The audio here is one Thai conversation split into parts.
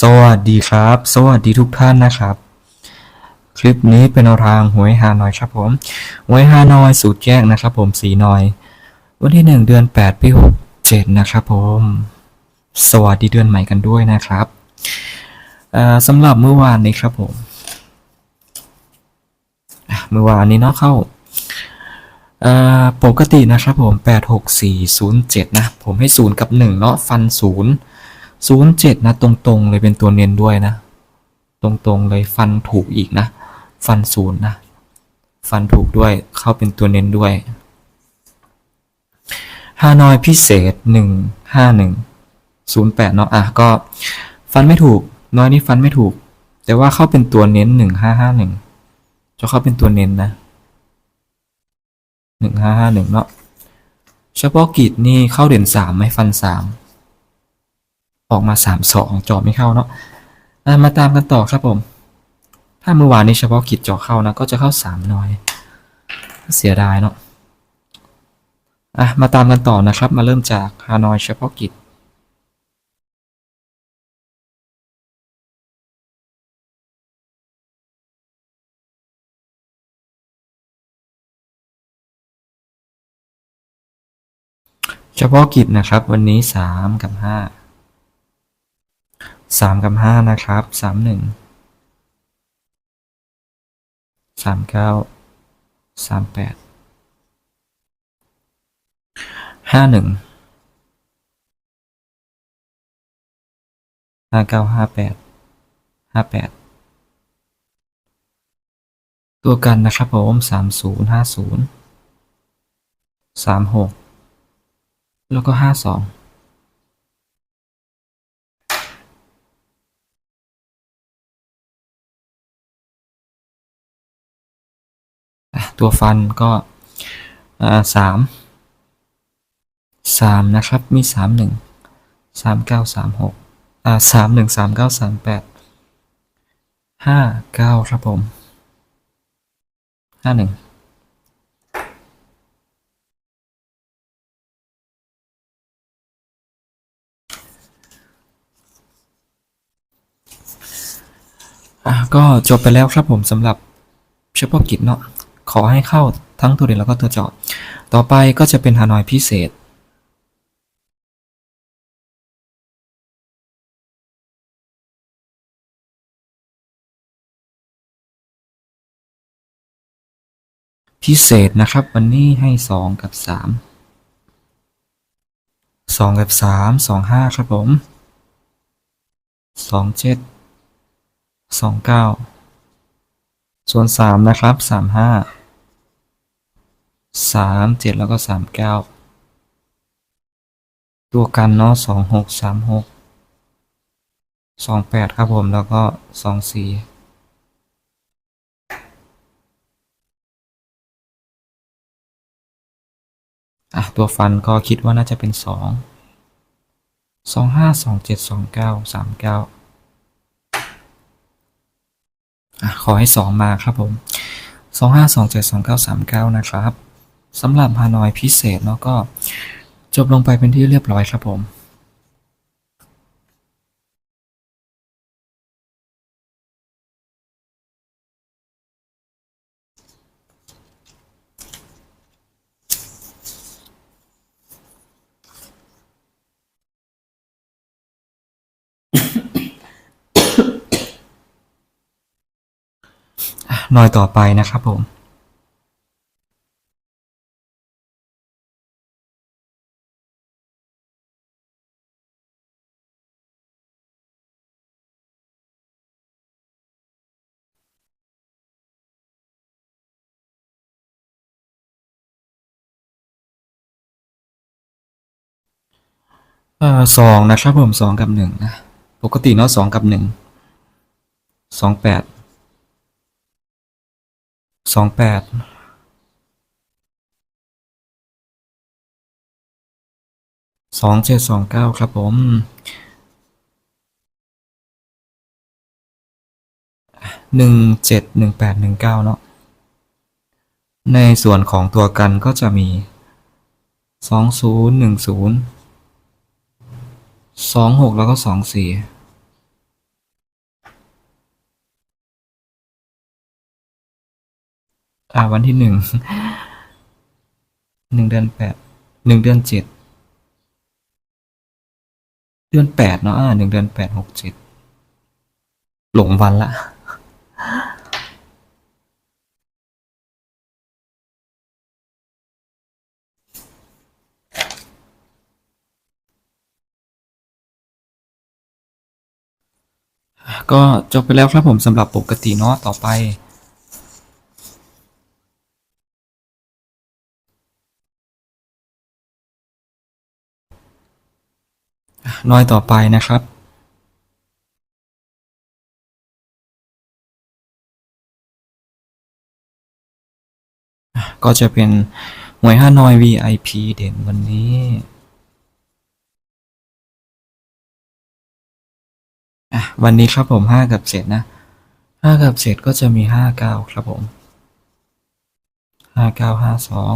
สวัสดีครับ สวัสดีทุกท่านนะครับ คลิปนี้เป็นรางหวยฮานอยครับผมหวยฮานอยสูตรแยกนะครับ ผมสีนอย วันที่หนึ่งเดือนแปดปีหกเจ็ดนะครับผม สวัสดีเดือนใหม่กันด้วยนะครับสำหรับเมื่อวานนี้ครับผมเมื่อวานนี้เนาะเข้าอ่าปกตินะครับผมแปดหกสี่ศูนย์เจ็ดนะ ผมให้ศูนย์กับหนึ่งเนาะฟันศูนย์ ศูนย์เจ็ดนะตรงๆเลยเป็นตัวเน้นด้วยนะ ตรงๆเลยฟันถูกอีกนะ ฟันศูนย์นะ ฟันถูกด้วยเข้าเป็นตัวเน้นด้วยฮานอยพิเศษหนึ่งห้าหนึ่งศูนย์แปดเนาะอะก็ฟันไม่ถูก น้อยนี่ฟันไม่ถูก แต่ว่าเข้าเป็นตัวเน้นหนึ่งห้าห้าหนึ่งจะเข้าเป็นตัวเน้นนะหนึ่งห้าห้าหนึ่งเนาะเฉพาะกิจนี่เข้าเด่นสามไหมฟันสาม ออกมาสามสองจอไม่เข้าเนาะมาตามกันต่อครับผม ถ้าเมื่อวานนี้เฉพาะกิจจอเข้านะก็จะเข้าสามน้อยเสียดายเนาะอะมาตามกันต่อนะครับ มาเริ่มจากฮานอยเฉพาะกิจเฉพาะกิจนะครับ วันนี้สามกับห้า สามกับห้านะครับสามหนึ่งสามเก้าสามแปดห้าหนึ่งห้าเก้าห้าแปดห้าแปดตัวกันนะครับผมสามศูนย์ห้าศูนย์สามหกแล้วก็ห้าสอง ตัวฟันก็สามสามนะครับมีสามหนึ่งสามเก้าสามหกอ่าสามหนึ่งสามเก้าสามแปดห้าเก้าครับผมห้าหนึ่งก็จบไปแล้วครับผมสำหรับเฉพาะกิจเนาะ ขอให้เข้าทั้งตัวเด่นแล้วก็ตัวเจาะ ต่อไปก็จะเป็นฮานอยพิเศษ พิเศษนะครับ วันนี้ให้สองกับสามสองกับสามสองห้าครับผมสองเจ็ดสองเก้าส่วนสามนะครับสามห้า สามเจ็ดแล้วก็สามเก้าตัวกันเนาะสองหกสามหกสองแปดครับผมแล้วก็สองสี่อะ ตัวฟันก็คิดว่าน่าจะเป็นสองสองห้าสองเจ็ดสองเก้าสามเก้าอะ ขอให้สองมาครับผมสองห้าสองเจ็ดสองเก้าสามเก้านะครับ สำหรับฮานอยพิเศษเนาะก็จบลงไปเป็นที่เรียบร้อยครับผมหน่อยต่อไปนะครับผม อ่อสองนะครับผมสองกับหนึ่งนะปกติเนาะสองกับหนึ่งสองแปดสองแปดสองเจ็ดสองเก้าครับผมหนึ่งเจ็ดหนึ่งแปดหนึ่งเก้าเนาะในส่วนของตัวกันก็จะมีสองศูนย์หนึ่งศูนย์ สองหกแล้วก็สองสี่อาวันที่หนึ่งหนึ่งเดือนแปดหนึ่งเดือนเจ็ดเดือนแปดเนาะหนึ่งเดือนแปดหกเจ็ดหลงวันละ ก็จบไปแล้วครับผมสำหรับปกติเนาะต่อไป น้อยต่อไปนะครับก็จะเป็นหวยห้านอย VIP เด่นวันนี้ อะวันนี้ครับผมห้ากับเจ็ดนะห้ากับเจ็ดก็จะมีห้าเก้าครับผมห้าเก้าห้าสอง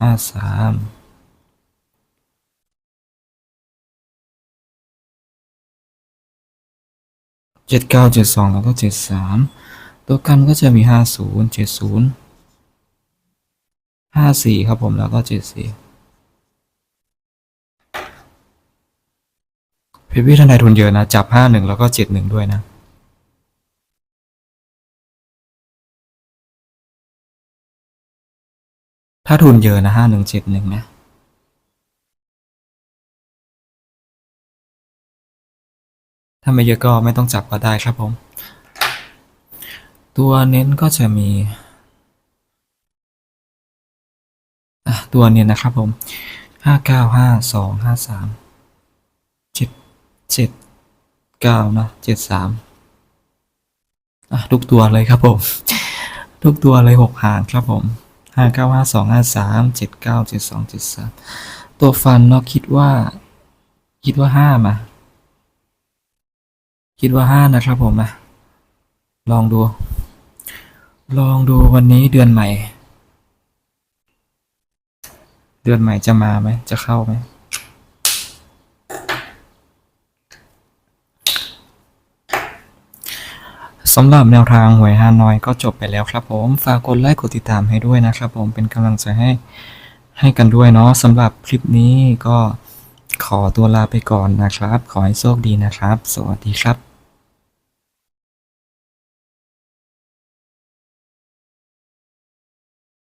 ห้าสามเจ็ดเก้าเจ็ดสองแล้วก็เจ็ดสามตัวกันก็จะมีห้าศูนย์เจ็ดศูนย์ห้าสี่ครับผมแล้วก็เจ็ดสี่ พี่พี่ทนายทุนเยอะนะ จับห้าหนึ่งแล้วก็เจ็ดหนึ่งด้วยนะถ้าทุนเยอะนะห้าหนึ่งเจ็ดหนึ่งนะ ถ้าไม่เยอะก็ไม่ต้องจับก็ได้ครับผม ตัวเน้นก็จะมีะตัวเน้นนะครับผมห้าเก้าห้าสองห้าสาม เจ็ดเก้านะเจ็ดสามอะทุกตัวเลยครับผม ทุกตัวเลยหกหางครับผมห้าเก้าห้าสองห้าสามเจ็ดเก้าเจ็ดสองเจ็ดสามตัวฟันเนาะคิดว่า คิดว่าห้ามา คิดว่าห้านะครับผมนะ ลองดู ลองดูวันนี้เดือนใหม่ เดือนใหม่จะมาไหม จะเข้าไหม สำหรับแนวทางหวยฮานอยก็จบไปแล้วครับผมฝากกดไลค์กดติดตามให้ด้วยนะครับผมเป็นกำลังใจให้ให้กันด้วยเนาะสำหรับคลิปนี้ก็ขอตัวลาไปก่อนนะครับ ขอให้โชคดีนะครับ สวัสดีครับ